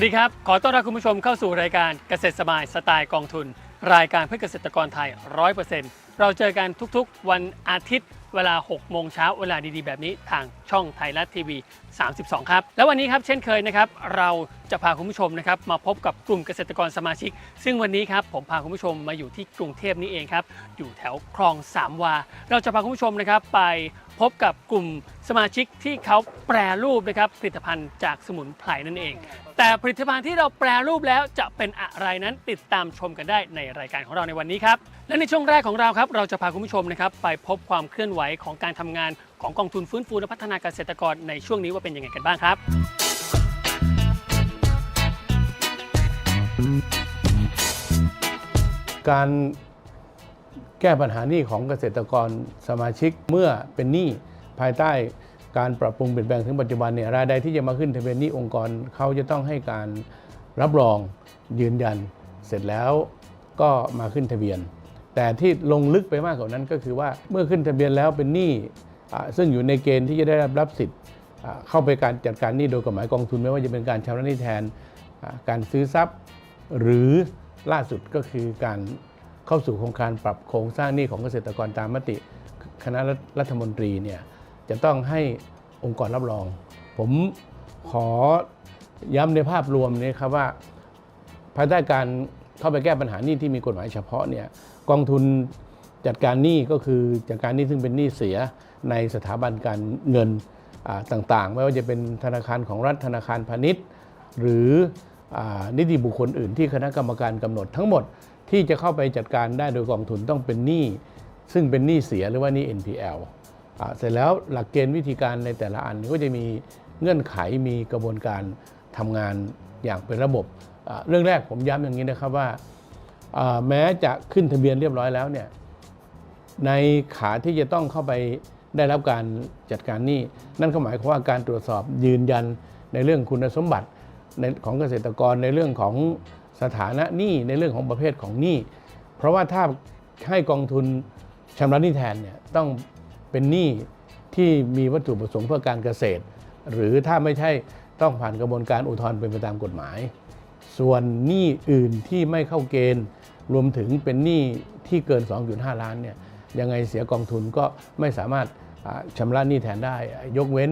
วัสดีครับ ขอต้อนรับคุณผู้ชมเข้าสู่รายการเกษตรสบายสไตล์กองทุน รายการเพื่อเกษตรกรไทย 100%เราเจอกันทุกๆ วันอาทิตย์เวลา 6 โมงเช้าเวลาดีๆ แบบนี้ทางช่องไทยรัฐทีวี 32 ครับ แล้ววันนี้ครับเช่นเคยนะครับ เราจะพาคุณผู้ชมนะครับมาพบกับกลุ่มเกษตรกรสมาชิก ซึ่งวันนี้ครับผมพาคุณผู้ชมมาอยู่ที่กรุงเทพนี่เองครับ อยู่แถวคลองสามวา เราจะพาคุณผู้ชมนะครับไป พบกับกลุ่มสมาชิกที่เขาแปรรูปนะครับผลิตภัณฑ์จากสมุนไพรนั่นเอง แต่ผลิตภัณฑ์ที่เราแปรรูปแล้วจะเป็นอะไรนั้นติดตามชมกันได้ในรายการของเราในวันนี้ครับและในช่วงแรกของเราครับเราจะพาคุณผู้ชมนะครับไปพบความเคลื่อนไหวของการทำงานของกองทุนฟื้นฟูและพัฒนาเกษตรกรในช่วงนี้ว่าเป็นยังไงกันบ้างครับ การ แก้ปัญหาหนี้ของเกษตรกรสมาชิกเมื่อเป็นหนี้ภายใต้การปรับปรุงเปลี่ยนแปลงถึงปัจจุบันเนี่ยรายใดที่จะมาขึ้นทะเบียนหนี้องค์กรเขาจะต้องให้การรับรองยืนยัน เสร็จแล้วก็มาขึ้นทะเบียน แต่ที่ลงลึกไปมากกว่านั้นก็คือว่าเมื่อขึ้นทะเบียนแล้วเป็นหนี้ซึ่งอยู่ในเกณฑ์ที่จะได้รับรับสิทธิ์เข้าไปการจัดการหนี้โดยกฎหมายกองทุนไม่ว่าจะเป็นการชำระหนี้แทนการซื้อทรัพย์ หรือล่าสุดก็คือการ เข้าสู่โครงการปรับโครงสร้างหนี้ของเกษตรกรตามมติคณะรัฐมนตรีเนี่ยจะต้องให้องค์กรรับรอง ผมขอย้ำในภาพรวมนี้ครับว่าภายใต้การเข้าไปแก้ปัญหาหนี้ที่มีกฎหมายเฉพาะเนี่ยกองทุนจัดการหนี้ก็คือจัดการหนี้ซึ่งเป็นหนี้เสียในสถาบันการเงินต่างๆ ไม่ว่าจะเป็นธนาคารของรัฐธนาคารพาณิชย์ หรืออนิติบุคคลอื่นที่คณะกรรมการกำหนดทั้งหมด ที่จะเข้าไปจัดการได้โดยกองทุนต้องเป็นหนี้ซึ่งเป็นหนี้เสียหรือว่าหนี้ NPL เสร็จแล้วหลักเกณฑ์วิธีการในแต่ละอันก็จะมีเงื่อนไขมีกระบวนการทำงานอย่างเป็นระบบ เรื่องแรกผมย้ำอย่างนี้นะครับว่าแม้จะขึ้นทะเบียนเรียบร้อยแล้วเนี่ยในขาที่จะต้องเข้าไปได้รับการจัดการหนี้นั่นก็หมายความว่าการตรวจสอบยืนยันในเรื่องคุณสมบัติของเกษตรกรในเรื่องของ สถานะหนี้ในเรื่องของประเภทของหนี้เพราะว่าถ้าให้กองทุนชำระหนี้แทนเนี่ยต้องเป็นหนี้ที่มีวัตถุประสงค์เพื่อการเกษตร หรือถ้าไม่ใช่ต้องผ่านกระบวนการอุทธรณ์เป็นไปตามกฎหมาย ส่วนหนี้อื่นที่ไม่เข้าเกณฑ์ รวมถึงเป็นหนี้ที่เกิน 2.5 ล้านเนี่ยยังไงเสียกองทุนก็ไม่สามารถชำระหนี้แทนได้ ยกเว้น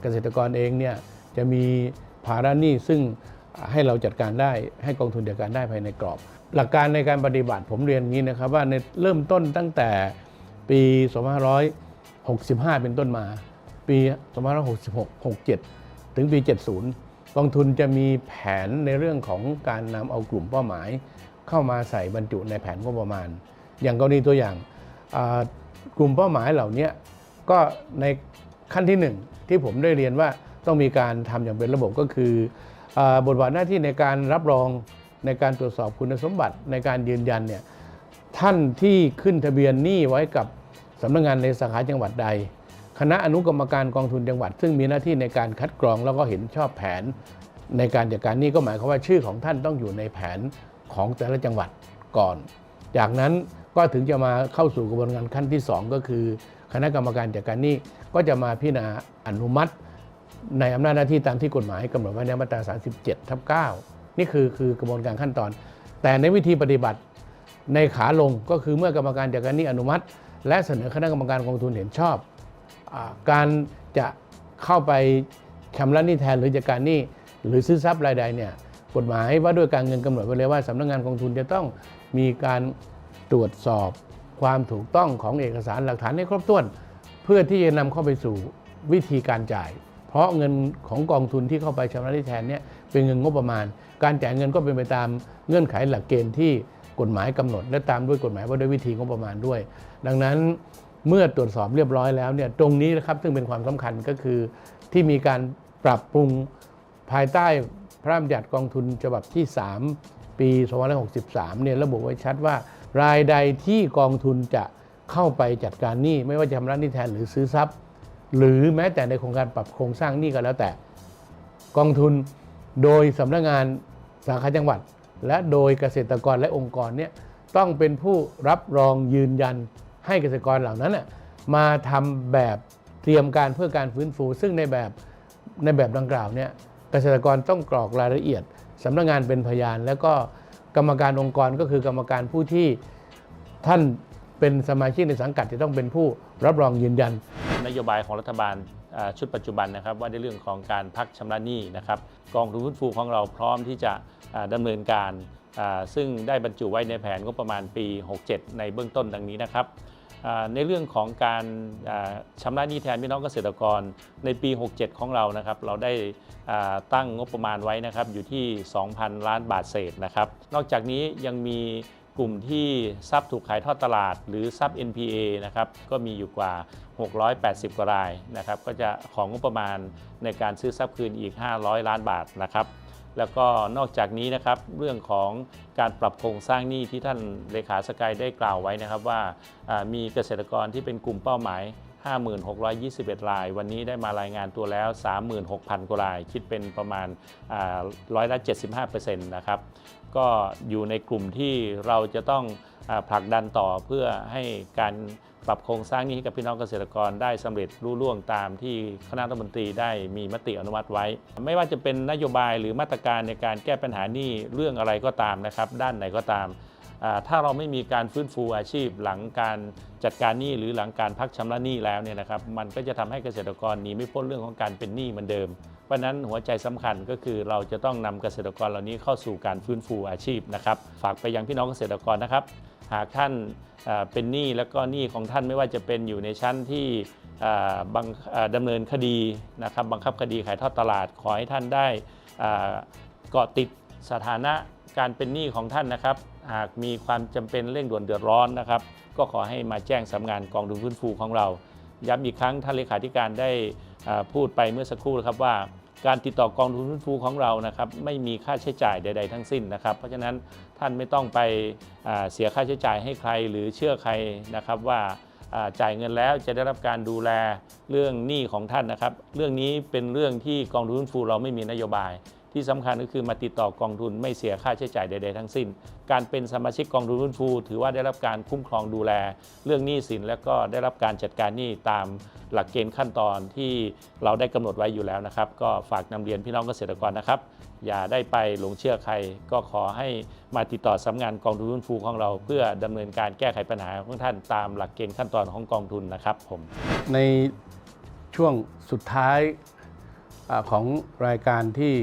เกษตรกรเองเนี่ยจะมีภาระหนี้ซึ่ง ให้เราจัดการได้ให้กองทุนจัดการได้ภายในกรอบ หลักการในการปฏิบัติผมเรียนงี้นะครับว่าในเริ่มต้นตั้งแต่ปี2565 เป็นต้นมา ปี2566 67 ถึงปี 70 กองทุนจะมีแผนในเรื่องของการนำเอากลุ่มเป้าหมาย เข้ามาใส่บรรจุในแผนงบประมาณ อย่างกรณีตัวอย่างกลุ่มเป้าหมายเหล่านี้ก็ในขั้นที่หนึ่งที่ผมได้เรียนว่าต้องมีการทำอย่างเป็นระบบก็คือ บทบาทหน้าที่ในการรับรองในการตรวจสอบคุณสมบัติในการยืนยันเนี่ยท่านที่ขึ้นทะเบียนหนี้ไว้กับสำนักงานในสาขาจังหวัดใด คณะอนุกรรมการกองทุนจังหวัด ซึ่งมีหน้าที่ในการคัดกรองแล้วก็เห็นชอบแผน ในการจัดการหนี้ก็หมายความว่าชื่อของท่านต้องอยู่ในแผนของแต่ละจังหวัดก่อน จากนั้นก็ถึงจะมาเข้าสู่กระบวนการขั้นที่ 2 ก็คือ คณะกรรมการจัดการหนี้ก็จะมาพิจารณาอนุมัติ ในอำนาจหน้าที่ตามที่กฎหมายกำหนดไว้ในมาตรา 37ทับ9นี่คือคือกระบวนการขั้นตอน แต่ในวิธีปฏิบัติในขาลงก็คือเมื่อกรรมการจัดการนี้อนุมัติ และเสนอคณะกรรมการกองทุนเห็นชอบอการจะเข้าไปชำระหนี้แทนหรือจัดการนี้หรือซื้อทรัพย์รายใดเนี่ยกฎหมายว่าด้วยการเงินกำหนดไว้เลยว่าสำนักงานกองทุนจะต้องมีการตรวจสอบความถูกต้องของเอกสารหลักฐานให้ครบถ้วน เพื่อที่จะนำเข้าไปสู่วิธีการจ่าย เพราะเงินของกองทุนที่เข้าไปชำระหนี้แทนเนี่ยเป็นเงินงบประมาณ การจ่ายเงินก็เป็นไปตามเงื่อนไขหลักเกณฑ์ที่กฎหมายกำหนด และตามด้วยกฎหมายว่าด้วยวิธีงบประมาณด้วย ดังนั้นเมื่อตรวจสอบเรียบร้อยแล้วเนี่ยตรงนี้นะครับซึ่งเป็นความสำคัญก็คือที่มีการปรับปรุงภายใต้พระราชบัญญัติกองทุนฉบับที่ 3 ปี2563เนี่ยระบุไว้ชัดว่า รายใดที่กองทุนจะเข้าไปจัดการหนี้ไม่ว่าจะชำระหนี้แทนหรือซื้อทรัพย์ หรือแม้แต่ในโครงการปรับโครงสร้างหนี้ก็แล้วแต่ กองทุนโดยสำนักงานสาขาจังหวัด และโดยเกษตรกรและองค์กรเนี่ยต้องเป็นผู้รับรองยืนยันให้เกษตรกรเหล่านั้นน่ะมาทำแบบเตรียมการเพื่อการฟื้นฟู ซึ่งในแบบในแบบดังกล่าวเนี่ยเกษตรกรต้องกรอกรายละเอียดสำนักงานเป็นพยาน แล้วก็กรรมการองค์กรก็คือกรรมการผู้ที่ท่านเป็นสมาชิกในสังกัดจะต้องเป็นผู้รับรองยืนยัน นโยบายของรัฐบาลชุดปัจจุบันนะครับ ว่าในเรื่องของการพักชำระหนี้นะครับกองทุนฟื้นฟูของเราพร้อมที่จะอ่าดำเนินการ ซึ่งได้บรรจุไว้ในแผนงบประมาณปี 67 ในเบื้องต้นดังนี้นะครับในเรื่องของการอ่าชำระหนี้แทนพี่น้องเกษตรกรในปี 67 ของเรานะครับ เราได้ตั้งงบประมาณไว้นะครับอยู่ที่ 2,000 ล้านบาทเศษนะครับ นอกจากนี้ยังมี กลุ่มที่ทรัพย์ถูกขายทอดตลาด หรือทรัพย์ NPA นะครับก็มีอยู่กว่า 680 กว่ารายนะครับก็จะของงบประมาณในการซื้อทรัพย์คืนอีก 500 ล้านบาทนะครับแล้วก็นอกจากนี้นะครับเรื่องของการปรับโครงสร้างหนี้ที่ท่านเลขาสกายได้กล่าวไว้นะครับว่ามีเกษตรกรที่เป็นกลุ่มเป้าหมาย 5621 ราย วันนี้ได้มารายงานตัวแล้ว 36,000 กว่าราย คิดเป็นประมาณอ่าร้อยละ75%นะครับ ก็อยู่ในกลุ่มที่เราจะต้องผลักดันต่อเพื่อให้การปรับโครงสร้างนี้ให้กับพี่น้องเกษตรกรได้สำเร็จรุ่ล่วงตามที่คณะรัฐมนตรีได้มีมติอนุมัติไว้ ไม่ว่าจะเป็นนโยบายหรือมาตรการในการแก้ปัญหานี้เรื่องอะไรก็ตามนะครับ ด้านไหนก็ตาม ถ้าเราไม่มีการฟื้นฟูอาชีพหลังการจัดการหนี้หรือหลังการพักชำระหนี้แล้วเนี่ยนะครับ มันก็จะทำให้เกษตรกรหนีไม่พ้นเรื่องของการเป็นหนี้เหมือนเดิม เพราะนั้นหัวใจสำคัญก็คือเราจะต้องนำเกษตรกรเหล่านี้เข้าสู่การฟื้นฟูอาชีพนะครับ ฝากไปยังพี่น้องเกษตรกรนะครับ หากท่านเป็นหนี้แล้วก็หนี้ของท่านไม่ว่าจะเป็นอยู่ในชั้นที่เอ่อบังเอ่อดำเนินคดีนะครับบังคับคดีขายทอดตลาดขอให้ท่านได้เกาะติดสถานะการเป็นหนี้ของท่านนะครับ หากมีความจำเป็นเร่งด่วนเดือดร้อนนะครับ ก็ขอให้มาแจ้งสำนักงานกองทุนฟื้นฟูของเรา ย้ำอีกครั้งท่านเลขาธิการได้พูดไปเมื่อสักครู่ครับว่าการติดต่อกองทุนฟื้นฟูของเรานะครับไม่มีค่าใช้จ่ายใด ๆ ทั้งสิ้นนะครับ เพราะฉะนั้นท่านไม่ต้องไปเสียค่าใช้จ่ายให้ใครหรือเชื่อใครนะครับว่าจ่ายเงินแล้วจะได้รับการดูแลเรื่องหนี้ของท่านนะครับ เรื่องนี้เป็นเรื่องที่กองทุนฟื้นฟูเราไม่มีนโยบาย ที่สำคัญก็คือมาติดต่อกองทุนไม่เสียค่าใช้จ่ายใด ๆ ทั้งสิ้น การเป็นสมาชิกกองทุนฟื้นฟู ถือว่าได้รับการคุ้มครองดูแล เรื่องหนี้สินและก็ได้รับการจัดการหนี้ตามหลักเกณฑ์ขั้นตอนที่เราได้กำหนดไว้อยู่แล้วนะครับ ก็ฝากนำเรียนพี่น้องเกษตรกรนะครับ อย่าได้ไปหลงเชื่อใคร ก็ขอให้มาติดต่อสำนักงานกองทุนฟื้นฟูของเรา เพื่อดำเนินการแก้ไขปัญหาของท่านตามหลักเกณฑ์ขั้นตอนของกองทุนนะครับผมในช่วงสุดท้ายของรายการที่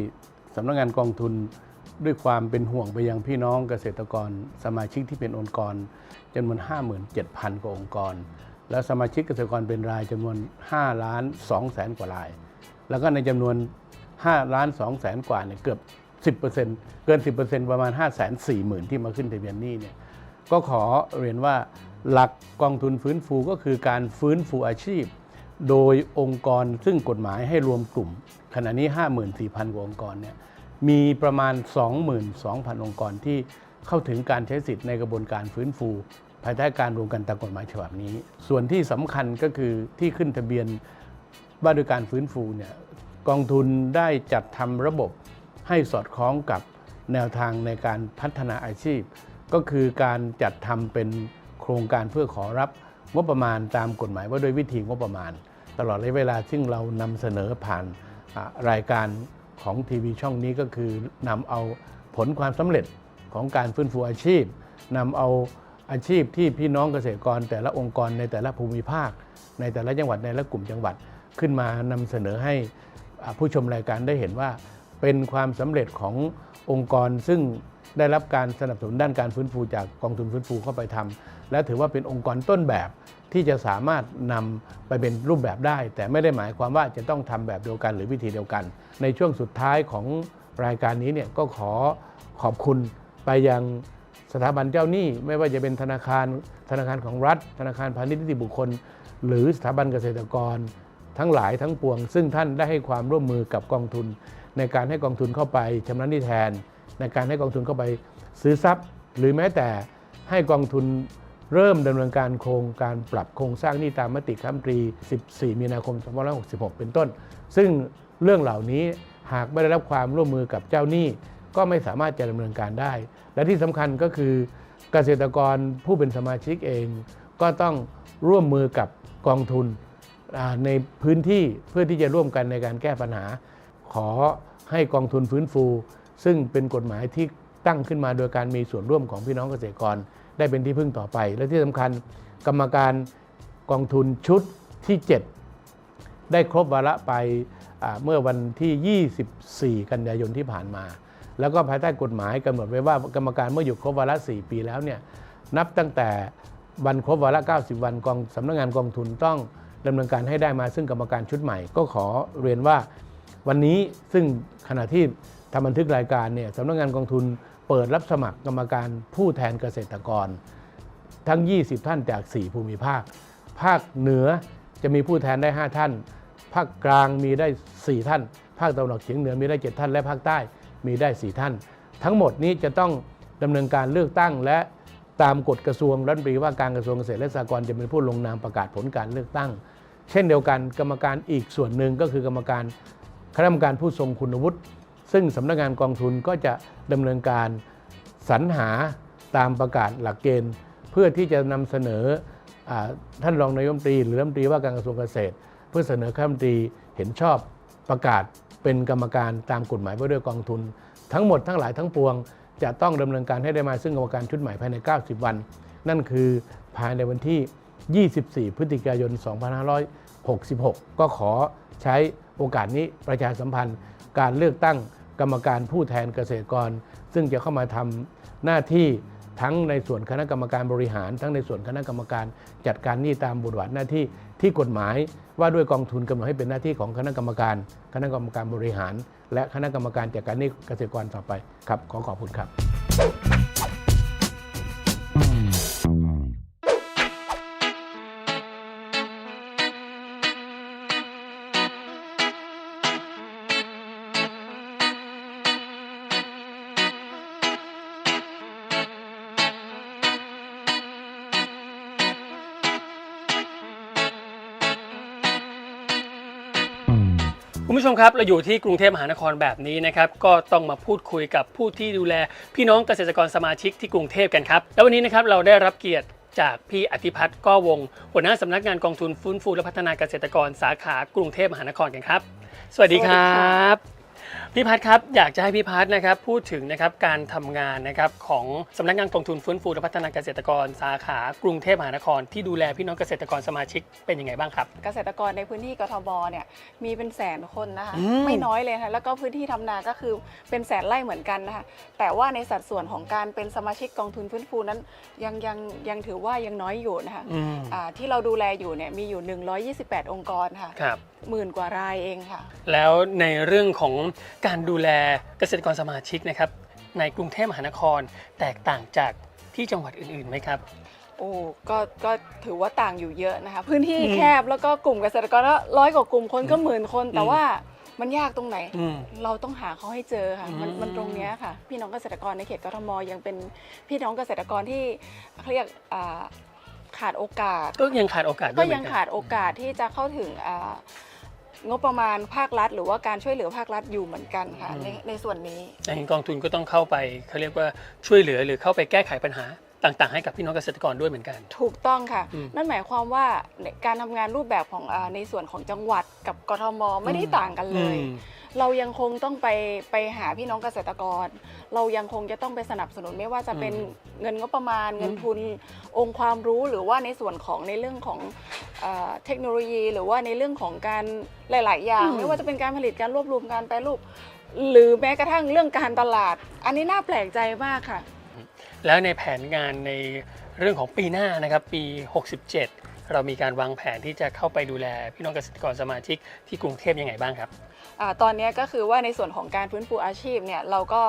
สำนักงานกองทุนด้วยความเป็นห่วงไปยังพี่น้องเกษตรกร สมาชิกที่เป็นองค์กรจำนวน 57,000 กว่าองค์กร และสมาชิกเกษตรกรเป็นรายจำนวน5ล้าน2แสนกว่าราย แล้วก็ในจำนวน5ล้าน2แสนกว่าเนี่ยเกือบ 10%เกิน 10%ประมาณ 5 4 0 0 0 0 ที่มาขึ้นทะเบียนนี้เนี่ยก็ขอเรียนว่าหลักกองทุนฟื้นฟูก็คือการฟื้นฟูอาชีพ โดยองค์กรซึ่งกฎหมายให้รวมกลุ่ม ขณะนี้ 54,000 กว่าองค์กรเนี่ยมีประมาณ 22,000 องค์กรที่เข้าถึงการใช้สิทธิ์ในกระบวนการฟื้นฟู ภายใต้การรวมกันตามกฎหมายฉบับนี้ ส่วนที่สำคัญก็คือที่ขึ้นทะเบียนว่าด้วยการฟื้นฟูเนี่ยกองทุนได้จัดทำระบบให้สอดคล้องกับแนวทางในการพัฒนาอาชีพ ก็คือการจัดทำเป็นโครงการเพื่อขอรับงบประมาณตามกฎหมายว่าด้วยวิธีงบประมาณ ตลอดระยะเวลาซึ่งเรานำเสนอผ่าน รายการของทีวีช่องนี้ก็คือนำเอาผลความสำเร็จของการฟื้นฟูอาชีพนำเอาอาชีพที่พี่น้องเกษตรกร แต่ละองค์กรในแต่ละภูมิภาค ในแต่ละจังหวัดในละกลุ่มจังหวัดขึ้นมานำเสนอให้ผู้ชมรายการได้เห็นว่า เป็นความสำเร็จขององค์กรซึ่งได้รับการสนับสนุนด้านการฟื้นฟูจากกองทุนฟื้นฟูเข้าไปทำ และถือว่าเป็นองค์กรต้นแบบที่จะสามารถนำไปเป็นรูปแบบได้ แต่ไม่ได้หมายความว่าจะต้องทำแบบเดียวกันหรือวิธีเดียวกัน ในช่วงสุดท้ายของรายการนี้เนี่ยก็ขอขอบคุณไปยังสถาบันเจ้าหนี้ไม่ว่าจะเป็นธนาคารธนาคารของรัฐ ธนาคารพาณิชย์นิติบุคคล หรือสถาบันเกษตรกร ทั้งหลายทั้งปวง ซึ่งท่านได้ให้ความร่วมมือกับกองทุน ในการให้กองทุนเข้าไปชำระหนี้แทน ในการให้กองทุนเข้าไปซื้อทรัพย์ หรือแม้แต่ให้กองทุน เริ่มดำเนินการโครงการปรับโครงสร้างหนี้ตามมติคณะรัมตรี 14 มีนาคม 2566 เป็นต้น ซึ่งเรื่องเหล่านี้หากไม่ได้รับความร่วมมือกับเจ้าหนี้ ก็ไม่สามารถจะดำเนินการได้ และที่สำคัญก็คือเกษตรกรผู้เป็นสมาชิกเอง ก็ต้องร่วมมือกับกองทุนในพื้นที่เพื่อที่จะร่วมกันในการแก้ปัญหา ขอให้กองทุนฟื้นฟู ซึ่งเป็นกฎหมายที่ ตั้งขึ้นมาโดยการมีส่วนร่วมของพี่น้องเกษตรกร ได้เป็นที่พึ่งต่อไป และที่สำคัญกรรมการกองทุนชุดที่ 7 ได้ครบวาระไปเมื่อวันที่ 24 กันยายนที่ผ่านมา แล้วก็ภายใต้กฎหมายกำหนดไว้ว่ากรรมการเมื่ออยู่ครบวาระ 4 ปีแล้วเนี่ยนับตั้งแต่วันครบวาระ 90 วันกองสำนักงานกองทุนต้องดำเนินการให้ได้มาซึ่งกรรมการชุดใหม่ ก็ขอเรียนว่าวันนี้ซึ่งขณะที่ทำบันทึกรายการเนี่ยสำนักงานกองทุน เปิดรับสมัครกรรมการผู้แทนเกษตรกร ทั้ง 20 ท่านจาก 4 ภูมิภาค ภาคเหนือจะมีผู้แทนได้ 5 ท่าน ภาคกลางมีได้ 4 ท่าน ภาคตะวันออกเฉียงเหนือมีได้ 7 ท่าน และภาคใต้มีได้ 4 ท่าน ทั้งหมดนี้จะต้องดำเนินการเลือกตั้งและตามกฎกระทรวงรัฐมนตรีว่าการกระทรวงเกษตรและสหกรณ์จะเป็นผู้ลงนามประกาศผลการเลือกตั้ง เช่นเดียวกันกรรมการอีกส่วนหนึ่งก็คือกรรมการคณะกรรมการผู้ทรงคุณวุฒิ ซึ่งสำนักงานกองทุนก็จะดำเนินการสรรหาตามประกาศหลักเกณฑ์ เพื่อที่จะนำเสนออท่านรองนายมตรีหรือรัฐมนตรีว่าการกระทรวงเกษตร เพื่อเสนอคณะรัฐมตรีเห็นชอบประกาศเป็นกรรมการตามกฎหมายว่าด้วยกองทุน ทั้งหมดทั้งหลายทั้งปวง จะต้องดำเนินการให้ได้มาซึ่งกรรมการชุดใหม่ภายใน 90 วัน นั่นคือภายในวันที่ 24 พฤศจิกายน 2566 ก็ขอใช้โอกาสนี้ประชาสัมพันธ์ การเลือกตั้งกรรมการผู้แทนเกษตรกร ซึ่งจะเข้ามาทำหน้าที่ทั้งในส่วนคณะกรรมการบริหาร ทั้งในส่วนคณะกรรมการจัดการหนี้ตามบทบาทหน้าที่ที่กฎหมายว่าด้วยกองทุนกำหนดให้เป็นหน้าที่ของคณะกรรมการ คณะกรรมการบริหาร และคณะกรรมการจัดการหนี้เกษตรกรต่อไปครับขอขอบคุณครับ มครับ เราอยู่ที่กรุงเทพมหานครแบบนี้นะครับ ก็ต้องมาพูดคุยกับผู้ที่ดูแล พี่น้องเกษตรกรสมาชิกที่กรุงเทพกันครับ แล้ววันนี้นะครับเราได้รับเกียรติจากพี่อธิพัฒน์ก้อวง หัวหน้าสำนักงานกองทุนฟื้นฟูและพัฒนาเกษตรกรสาขากรุงเทพมหานครกันครับ สวัสดีครับ พี่พัฒน์ครับอยากจะให้พี่พัฒน์นะครับพูดถึงนะครับการทำงานนะครับของสำนักงานกองทุนฟื้นฟูและพัฒนาเกษตรกรสาขากรุงเทพมหานคร ที่ดูแลพี่น้องเกษตรกรสมาชิกเป็นยังไงบ้างครับ เกษตรกรในพื้นที่กทมเนี่ยมีเป็นแสนคนนะคะอืมไม่น้อยเลยค่ะแล้วก็พื้นที่ทำนาก็คือเป็นแสนไร่เหมือนกันนะคะแต่ว่าในสัดส่วนของการเป็นสมาชิกกองทุนฟื้นฟูนั้นยังยังยังถือว่ายังน้อยอยู่นะคะอืมอ่าที่เราดูแลอยู่เนี่ยมีอยู่ 128 องค์กรค่ะครับหมื่นกว่ารายเองค่ะ แล้วในเรื่องของการดูแลเกษตรกรสมาชิกนะครับในกรุงเทพมหานครแตกต่างจากที่จังหวัดอื่นๆไหมครับ โอ้ก็ก็ถือว่าต่างอยู่เยอะนะคะ พื้นที่อืมแคบแล้วก็กลุ่มเกษตรกรก็ร้อยกว่ากลุ่มคนก็หมื่นคน แต่อืมว่ามันยากตรงไหนอืมเราต้องหาเขาให้เจอค่ะ มันอืมมันตรงเนี้ยค่ะ พี่น้องเกษตรกรในเขตกทมยังเป็นพี่น้องเกษตรกรที่เขาเรียกอ่าขาดโอกาส ก็ยังขาดโอกาสด้ก็วยเหมืยัองนกันขาดโอกาสที่จะเข้าถึงอ่า งบประมาณภาครัฐ หรือว่าการช่วยเหลือภาครัฐอยู่เหมือนกันค่ะในในส่วนนี้อย่างกองทุนก็ต้องเข้าไปเขาเรียกว่าช่วยเหลือหรือเข้าไปแก้ไขปัญหาต่างๆให้กับพี่น้องเกษตรกรด้วยเหมือนกัน ถูกต้องค่ะอืมนั่นหมายความว่าในการทำงานรูปแบบของอาในส่วนของจังหวัดกับกทมไม่ได้ต่างกันเลยอืม เรายังคงต้องไปไปหาพี่น้องเกษตรกร เรายังคงจะต้องไปสนับสนุนไม่ว่าจะเป็นอืมเงินงบประมาณเงินทุนองค์ความรู้หรือว่าในส่วนของในเรื่องของเออเทคโนโลยี หรือว่าในเรื่องของการหลาย ๆ อย่าง ไม่ว่าจะเป็นการผลิตการรวบรวมการแปรรูปหรือแม้กระทั่งเรื่องการตลาด อันนี้น่าแปลกใจมากค่ะ แล้วในแผนงานในเรื่องของปีหน้านะครับปี 67 เรามีการวางแผนที่จะเข้าไปดูแลพี่น้องเกษตรกรสมาชิกที่กรุงเทพยังไงบ้างครับอาตอนนี้ก็คือว่าในส่วนของการฟื้นฟูอาชีพเนี่ยเราก็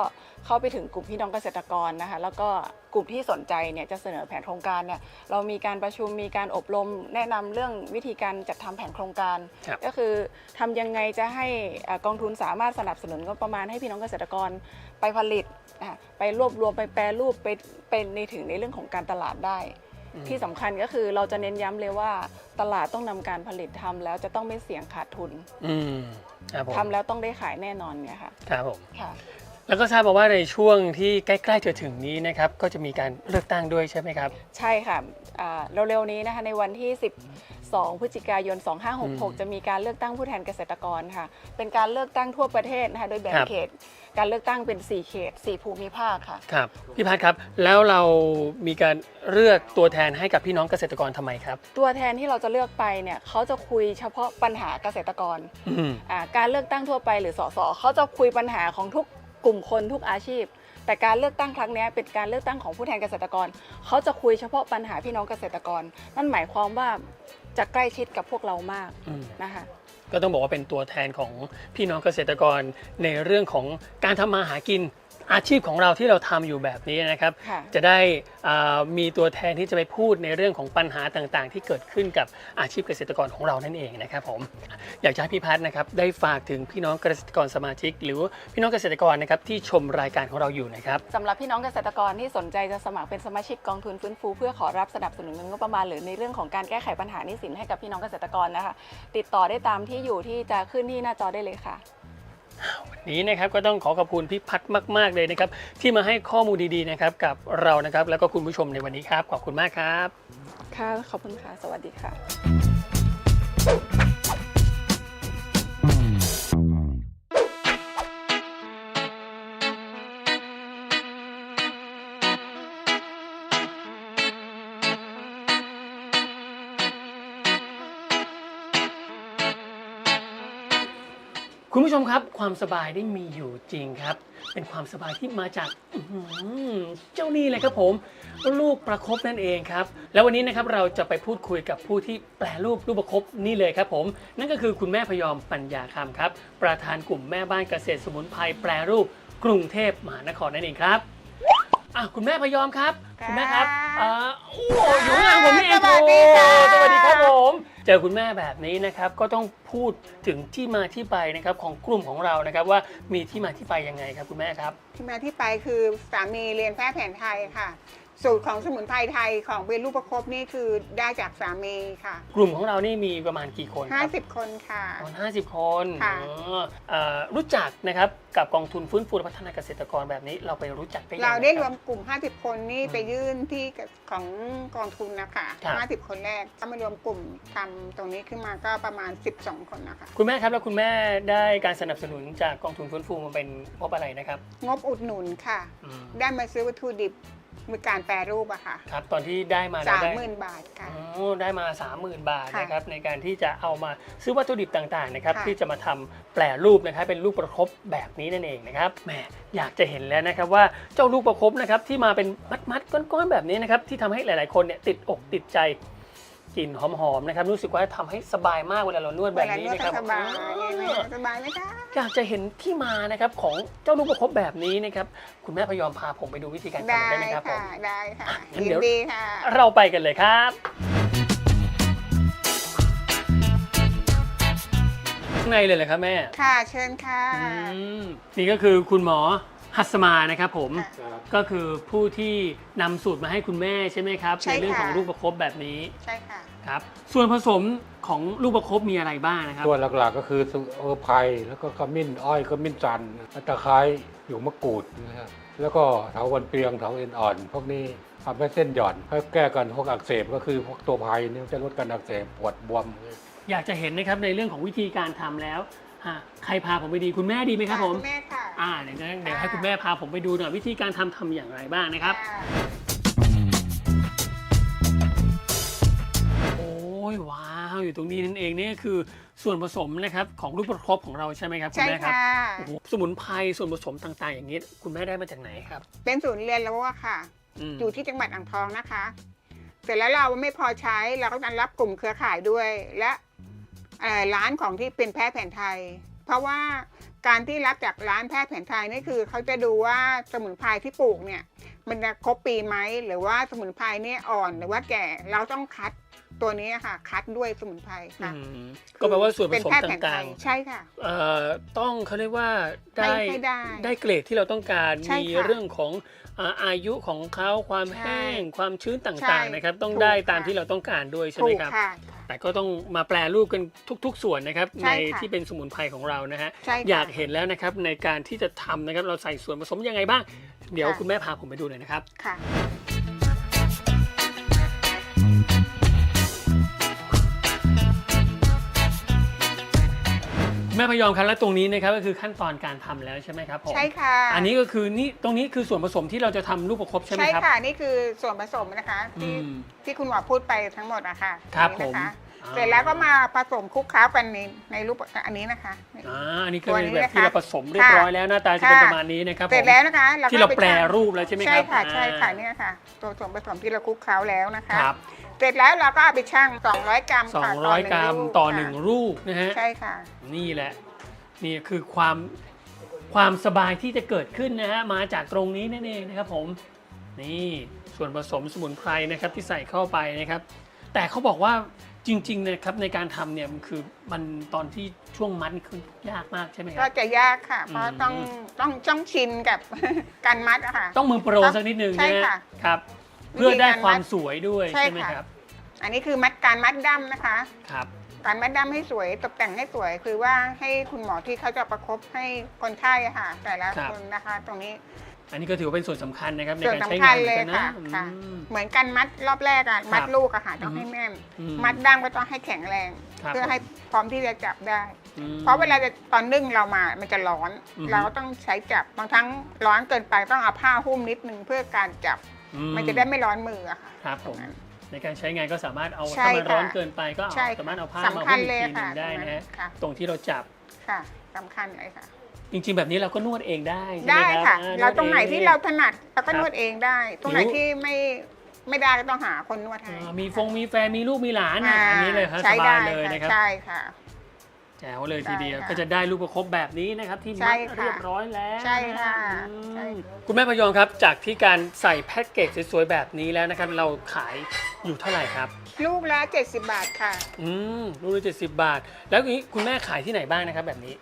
เข้าไปถึงกลุ่มพี่น้องเกษตรกรนะคะแล้วก็กลุ่มที่สนใจเนี่ยจะเสนอแผนโครงการเนี่ยเรามีการประชุมมีการอบรม แนะนำเรื่องวิธีการจัดทำแผนโครงการ ครับ ก็คือทำยังไงจะให้อ่ากองทุนสามารถสนับสนุนงบประมาณให้พี่น้องเกษตรกรไปผลิตอะไปรวบรวมไปแปรรูปไปเป็นในถึงในเรื่องของการตลาดได้ ที่สำคัญก็คือเราจะเน้นย้ำเลยว่าตลาดต้องนำการผลิตทำแล้วจะต้องไม่เสี่ยงขาดทุนอืมครับผมทำแล้วต้องได้ขายแน่นอนเนี่ยค่ะครับผมค่ะแล้วก็ทราบมาว่าในช่วงที่ใกล้ๆจะถึงนี้นะครับก็จะมีการเลือกตั้งด้วยใช่ไหมครับ ใช่ค่ะอ่าเร็วๆนี้นะคะในวันที่ 12พฤศจิกายนอืม2566 จะมีการเลือกตั้งผู้แทนเกษตรกรค่ะ เป็นการเลือกตั้งทั่วประเทศนะคะ โดยแบ่งครับเขต การเลือกตั้งเป็น 4 เขต 4 ภูมิภาคค่ะ ครับ พี่พัฒน์ครับ แล้วเรามีการเลือกตัวแทนให้กับพี่น้องเกษตรกรทำไมครับ ตัวแทนที่เราจะเลือกไปเนี่ยเขาจะคุยเฉพาะปัญหาเกษตรกรอืมอ่าการเลือกตั้งทั่วไปหรือสสเขาจะคุยปัญหาของทุกกลุ่มคนทุกอาชีพแต่การเลือกตั้งครั้งเนี้ยเป็นการเลือกตั้งของผู้แทนเกษตรกร เขาจะคุยเฉพาะปัญหาพี่น้องเกษตรกร นั่นหมายความว่า จะใกล้ชิดกับพวกเรามากอืม นะคะ ก็ต้องบอกว่าเป็นตัวแทนของพี่น้องเกษตรกรในเรื่องของการทำมาหากิน อาชีพของเราที่เราทำอยู่แบบนี้นะครับค่ะจะได้อ่ามีตัวแทนที่จะไปพูดในเรื่องของปัญหาต่างๆ ที่เกิดขึ้นกับอาชีพเกษตรกรของเรานั่นเองนะครับผมอยากจะให้พี่พัฒน์นะครับได้ฝากถึงพี่น้องเกษตรกรสมาชิก หรือพี่น้องเกษตรกรนะครับที่ชมรายการของเราอยู่นะครับสำหรับพี่น้องเกษตรกรที่สนใจจะสมัครเป็นสมาชิกกองทุนฟื้นฟูเพื่อขอรับสนับสนุนเงินงบประมาณหรือในเรื่องของการแก้ไขปัญหาหนี้สินให้กับพี่น้องเกษตรกรนะคะ ติดต่อได้ตามที่อยู่ที่จะขึ้นที่หน้าจอได้เลยค่ะ วันนี้นะครับก็ต้องขอขอบคุณพี่พัฒน์มาก ๆ เลยนะครับ ที่มาให้ข้อมูลดีๆนะครับกับเรานะครับ แล้วก็คุณผู้ชมในวันนี้ครับ ขอบคุณมากครับ ค่ะ ขอบคุณค่ะ สวัสดีค่ะ คุณผู้ชมครับความสบายได้มีอยู่จริงครับ เป็นความสบายที่มาจากอื้อหือเจ้านี่เลยครับผม ลูกประคบนั่นเองครับ แล้ววันนี้นะครับเราจะไปพูดคุยกับผู้ที่แปลรูปลูกประคบนี่เลยครับผม นั่นก็คือคุณแม่พยอมปัญญาคำครับ ประธานกลุ่มแม่บ้านเกษตรสมุนไพรแปลรูปกรุงเทพมหานครนั่นเองครับ อะคุณแม่พยอมครับ คุณแม่ครับอ่าโอ้อยู่ข้างหลังผมนี่เองสวัสดีค่ะ โอ้สวัสดีครับผม เจอคุณแม่แบบนี้นะครับก็ต้องพูดถึงที่มาที่ไปนะครับของกลุ่มของเรานะครับว่ามีที่มาที่ไปยังไงครับคุณแม่ครับ ที่มาที่ไปคือสามีเรียนแพทย์แผนไทยค่ะ สูตรของสมุนไพรไทยของเวลูกประคบนี่คือได้จากสามีค่ะ กลุ่มของเรานี่มีประมาณกี่คนครับ50 คนค่ะประมาณ50 คนค่ะ อ๋อเอ่อรู้จักนะครับกับกองทุนฟื้นฟูและพัฒนาเกษตรกรแบบนี้เราไปรู้จักได้ยังไงเราได้ครวบมกลุ่ม 50 คนนี่ไปยื่นที่ของกองทุนนะคะ ครับ 50 คนแรกก็มารวมกลุ่มทำตรงนี้ขึ้นมาก็ประมาณ 12 คนนะคะ คุณแม่ครับแล้วคุณแม่ได้การสนับสนุนจากกองทุนฟื้นฟูมาเป็นงบอะไรนะครับงบอุดหนุนค่ะ อืม ได้มาซื้อวัตถุดิบ มีการแปรรูปอะค่ะครับตอนที่ได้มาสามได้หมื่นบาทค่ะอ๋อได้มา 30,000 บาทค่ะนะครับในการที่จะเอามาซื้อวัตถุดิบต่างๆนะครับค่ะที่จะมาทำแปรรูปนะครับเป็นลูกประคบแบบนี้นั่นเองนะครับแหมอยากจะเห็นแล้วนะครับว่าเจ้าลูกประคบนะครับที่มาเป็นมัดๆก้อนๆแบบนี้นะครับที่ทำให้หลายๆคนเนี่ยติดอกติดใจ กลิ่นหอมๆนะครับรู้สึกว่าทำให้สบายมากเวลาเรานวดเวแบบลานี้นวดนะคก็รับสบายอ๋อไหมสบายไหมคะอยากจะเห็นที่มานะครับของเจ้าลูกประคบแบบนี้นะครับคุณแม่พยอมพาผมไปดูวิธีการทำได้ได้ไหมครับผมค่ะได้ค่ะงั้นยิเดี๋นยวดีค่ะเราไปกันเลยครับข้างในเลยเหรอครับแม่ ค่ะเชิญค่ะอืมนี่ก็คือคุณหมอ หัสมานะครับผมค่ะก็คือผู้ที่นำสูตรมาให้คุณแม่ใช่ไหมครับใช่ในเรื่องค่ะของลูกประคบแบบนี้ใช่ค่ะ ครับส่วนผสมของลูกประคบมีอะไรบ้างนะครับ ตัวหลักๆก็คือสุเออไพรแล้วก็ขมิ้นอ้อยขมิ้นจันทร์ตะไคร้หยวกมะกรูดนะครับแล้วก็เถาวันเปรียงเถาเอ็นอ่อน พวกนี้ทำให้เส้นหย่อนเพื่อแก้กันพวกอักเสบก็คือพวกตัวไพรนี่จะลดการอักเสบปวดบวม อยากจะเห็นนะครับในเรื่องของวิธีการทำแล้วอะใครพาผมไปดีคุณแม่ดีไหมครับผม ณแม่ค่ะ อ่าเดี๋ยวนะเดี๋ยวให้คุณแม่พาผมไปดูหน่อยวิธีการทำทำอย่างไรบ้างนะครับค่ะโอ้ยว้าวอยู่ตรงนี้นั่นเองนี่คือส่วนผสมนะครับของลูกประคบของเราใช่ไหมครับคุณใช่แม่ครับค่ะ โอ้โหสมุนไพรส่วนผสมต่างๆ อย่างนี้ คุณแม่ได้มาจากไหนครับเป็นศูนย์เรียนรู้อะค่ะ มอยู่ที่จังหวัดอ่างทองนะคะ เสร็จแล้วเราไม่พอใช้เราก็จะรับกลุ่มเครือข่ายด้วย และเอ่อร้านของที่เป็นแพทย์แผนไทย เพราะว่า การที่รับจากร้านแพทย์แผนไทยนี่คือเขาจะดูว่าสมุนไพรที่ปลูกเนี่ยมันจะครบปีไหมหรือว่าสมุนไพรเนี่ยอ่อนหรือว่าแก่เราต้องคัดตัวนี้ค่ะ คัดด้วยสมุนไพรค่ะอืมก็แปลว่าส่วนผเป็นสมแพทย์แผนไทต่างยใช่ค่ะๆเอ่อต้องเขาเรียกว่าได้ให้ให้ได้ได้เกรดที่เราต้องการใช่มีค่ะเรื่องของ อ่าอายุของเขาความใช่แห้งความชื้นใช่ต่างๆนะครับต้องถูกได้ตามค่ะที่เราต้องการด้วยใช่ไหถูมกครับค่ะแต่ก็ต้องมาแปลรูปกันทุก ๆ ส่วนนะครับใช่ในค่ะที่เป็นสมุนไพรของเรานะฮะใช่ค่ะอยากเห็นแล้วนะครับในการที่จะทำนะครับเราใส่ส่วนผสมยังไงบ้าง เดี๋ยวค่ะคุณแม่พาผมไปดูหน่อยนะครับค่ะ แม่พยอมครับและตรงนี้นะครับก็คือขั้นตอนการทำแล้วใช่ไหมครับผมใช่ค่ะอันนี้ก็คือนี่ตรงนี้คือส่วนผสมที่เราจะทำลูกประคบใช่ไหมใช่ครับ ค่ะนี่คือส่วนผสมนะคะที่อืมที่คุณหมอพูดไปทั้งหมดอะค่ะครับนี่นะคะผมอ่าเสร็จแล้วก็มาผสมคลุกเคล้ากันในในรูปอันนี้นะคะ อ่าอันนี้คือตัวนี้แบบนะคะที่เราผสมเรียบร้อยแล้วหน้าตาจะเป็นค่ะประมาณนี้นะครับผม เสร็จแล้วนะคะก็ที่เราอไแปรรูปแล้วใช่ไหมครับใช่ค่ะใช่ค่ะอ่า เนี่ยค่ะ ตัวส่วนผสมที่เราคลุกเคล้าแล้วนะคะ ครับ เสร็จแล้วเราก็เอาไปชั่ง 200 กรัมสองค่ะร้อยกรัมต่อหนึ่งค่ะรูปนะฮะ ใช่ค่ะ นี่แหละ นี่คือความความสบายที่จะเกิดขึ้นนะฮะ มาจากตรงนี้นั่นเองนะครับผม นี่ส่วนผสมสมุนไพรนะครับที่ใส่เข้าไปนะครับ แต่เขาบอกว่าจริงๆนะครับในการทำเนี่ยมันคือมันตอนที่ช่วงมัดนี่คือยากมากใช่ไหมคก็รับ จะยากค่ะ เพราะอืมต้องต้องต้องชินกับ การมัดอะค่ะ ต้องมือโปรสักนิดนึงใช่นะฮะค่ะ ครับวิธี เพื่อได้การมัดความสวยด้วยใช่ใช่ไหมค่ะ ครับอันนี้คือมัดการมัดด้ำนะคะ ครับ การมัดด้ำให้สวยตกแต่งให้สวย คือว่าให้คุณหมอที่เขาจะประคบให้คนไข้อะค่ะ แต่ละครับ คนนะคะ ตรงนี้ อันนี้ก็ถือว่าเป็นส่วนสำคัญนะครับในส่วนการใช้สำคังาญนเหมืเลอนยกันนะค่ะอืค่ะมเหมือนกันมัดรอบแรกอะมัดลูกอะค่ะต้องให้แน่นอืมมัดด้ามก็ต้องให้แข็งแรง ครับ เพื่อให้พร้อมที่จะจับได้ อืม เพราะเวลาจะตอนนึ่งเรามา มันจะร้อน อืมเราก็ต้องใช้จับบางครั้งร้อนเกินไปต้องเอาผ้าหุ้มนิดนึงเพื่อการจับ อืมันจะได้ไม่ร้อนมืออะค่ะ ครับผม ในการใช้งานก็สามารถเอาใช่ถ้ามันร้อนค่ะเกินไปก็เอาใช่สามารถเอาผ้ามาสำคัหุ้ญมอีกเลยทีหนึค่ะงได้นะฮะค่ะ ตรงที่เราจับค่ะสำคัญเลยค่ะ จริง ๆ แบบนี้เราก็นวดเองได้ใช่ไหมได้ครับค่ะ อ่เราตรงไหนที่เราถนัดเราก็ครับนวดเองได้ ตรงไหนหิวที่ไม่ไม่ได้ก็ต้องหาคนนวดให้อ่ามีฟงมีแฟนมีลูกมีหลานอะอ่าอันนี้เลยครับสใช้บาได้ยเลยค่ะนะครับ ใช่ค่ะ แจ๋วเลยทีเดียว ใช่ค่ะก็จะได้ลูกประคบแบบนี้นะครับที่ใช่มัดค่ะเรียบร้อยแล้วใช่ค่ะอืมใช่คุณแม่พยองครับ จากที่การใส่แพ็กเกจสวยๆแบบนี้แล้วนะครับ เราขายอยู่เท่าไหร่ครับลูกละ70 บาทค่ะ อืมลูกละเจ็ดสิบบาท แล้วอย่างนี้คุณแม่ขายที่ไหนบ้างนะครับแบบนี้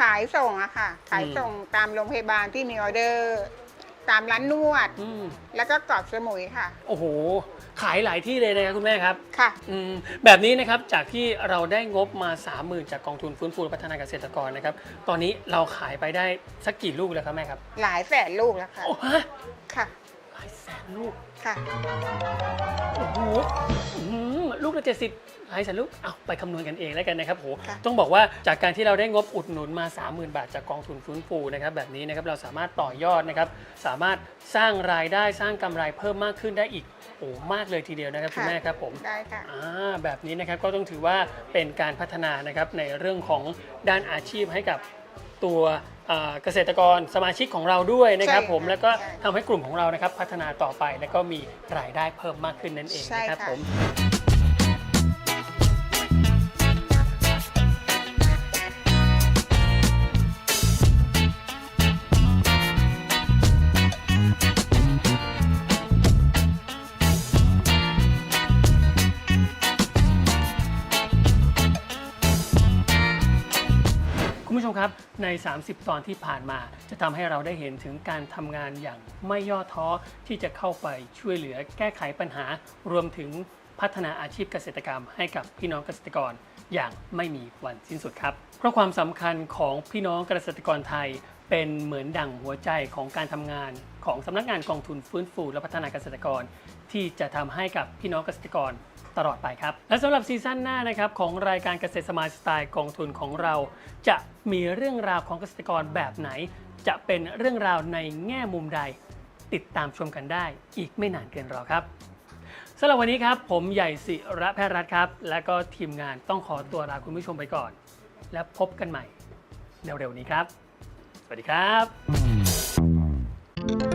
ขายส่งอะค่ะ ขายส่งตามโรงพยาบาลที่มีออเดอร์ ตามร้านนวด อืมแล้วก็เกาะสมุยค่ะ โอ้โห ขายหลายที่เลยนะครับคุณแม่ครับ ค่ะ อืมแบบนี้นะครับจากที่เราได้งบมา 30,000 จากกองทุนฟื้นฟูและพัฒนาเกษตรกรนะครับ ตอนนี้เราขายไปได้สักกี่ลูกแล้วครับแม่ครับหลายแสนลูกแล้วค่ะ โอ้ฮะค่ะห ลายแสนลูกค่ะ โอ้โหอื้อหือลูกละเจ็ดสิบหลายแสนลูกเอาไปคำนวณกันเองแล้วกันนะครับโหค่ะ ต้องบอกว่าจากการที่เราได้งบอุดหนุนมา 30,000 บาทจากกองทุนฟื้นฟูนะครับแบบนี้นะครับเราสามารถต่อยอดนะครับสามารถสร้างรายได้สร้างกำไรเพิ่มมากขึ้นได้อีกโอ้มากเลยทีเดียวนะครับคุณแม่ครับผม ได้ค่ะ อ่าแบบนี้นะครับก็ต้องถือว่าเป็นการพัฒนานะครับในเรื่องของด้านอาชีพให้กับตัว เอ่อเกษตรกรสมาชิกของเราด้วยนะครับใช่ผมค่ะแล้วก็ใช่ทำให้กลุ่มของเรานะครับพัฒนาต่อไป แล้วก็มีรายได้เพิ่มมากขึ้นนั่นเองใช่นะครับค่ะผม ใน 30 ตอนที่ผ่านมา จะทำให้เราได้เห็นถึงการทำงานอย่างไม่ย่อท้อที่จะเข้าไปช่วยเหลือแก้ไขปัญหา รวมถึงพัฒนาอาชีพเกษตรกรรมให้กับพี่น้องเกษตรกรอย่างไม่มีวันสิ้นสุดครับ เพราะความสำคัญของพี่น้องเกษตรกรไทยเป็นเหมือนดั่งหัวใจของการทำงานของสำนักงานกองทุนฟื้นฟูและพัฒนาเกษตรกร ที่จะทำให้กับพี่น้องเกษตรกร ตลอดไปครับ และสำหรับซีซั่นหน้านะครับของรายการเกษตรสมายสไตล์กองทุนของเรา จะมีเรื่องราวของเกษตรกรแบบไหน จะเป็นเรื่องราวในแง่มุมใด ติดตามชมกันได้ อีกไม่นานเกินรอครับสำหรับวันนี้ครับ ผมใหญ่ศิระแพทย์รัฐครับ และก็ทีมงานต้องขอตัวลาคุณผู้ชมไปก่อน และพบกันใหม่เร็วๆนี้ครับ สวัสดีครั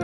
บ